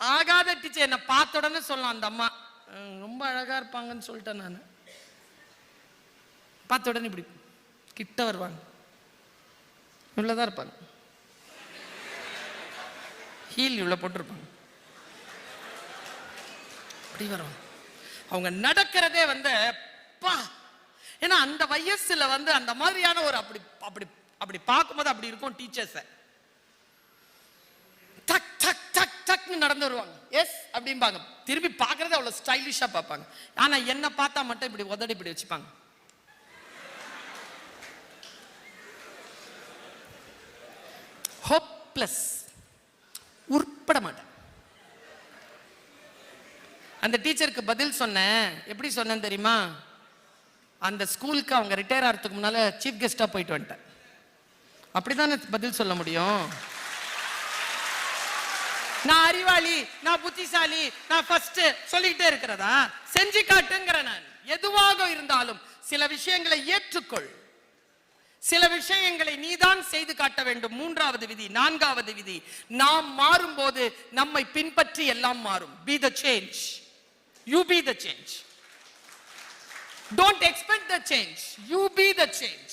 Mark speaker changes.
Speaker 1: ஆகாத டீச்சர் என்னை பார்த்த உடனே சொல்லலாம் அந்த அம்மா. ரொம்ப அழகா இருப்பாங்கன்னு சொல்லிட்டேன் நான். பார்த்த உடனே இப்படி கிட்ட வருவாங்க. இவ்வளோதான் இருப்பாங்க. ஹீல் இவ்வளோ போட்டிருப்பாங்க. அப்படி வரும் அவங்க நடக்கிறதே வந்து பா! ஏன்னா அந்த வயசுல வந்து அந்த மாதிரியான ஒரு அப்படி அப்படி அப்படி பார்க்கும்போது அப்படி இருக்கும் டீச்சர்ஸை. நடந்து வருவாங்க. எஸ் அப்படிம்பாங்க. திரும்பி பார்க்கறது அவ்வளோ ஸ்டைலிஷாக பார்ப்பாங்க. ஆனா என்ன பார்த்தா மட்டும் இப்படி உதடி இப்படி வச்சுப்பாங்க. ஹோப்லெஸ் உட்பட மாட்டேன். அந்த டீச்சருக்கு பதில் சொன்னேன். எப்படி சொன்னேன் தெரியுமா? அந்த ஸ்கூலுக்கு அவங்க ரிட்டையர் ஆகிறதுக்கு முன்னால சீஃப் கெஸ்டா போயிட்டு வந்துட்டேன். அப்படிதானே பதில் சொல்ல முடியும்? நான் அறிவாளி நான் புத்திசாலி நான் ஃபர்ஸ்ட் சொல்லிக்கிட்டே இருக்கிறதா? செஞ்சு காட்டுங்கிற நான். எதுவாக இருந்தாலும் சில விஷயங்களை ஏற்றுக்கொள். சில விஷயங்களை நீதான் செய்து காட்ட வேண்டும். மூன்றாவது விதி நான்காவது விதி. நாம் மாறும்போது நம்மை பின்பற்றி எல்லாம் மாறும். Be the change you be the change don't expect the change you be the change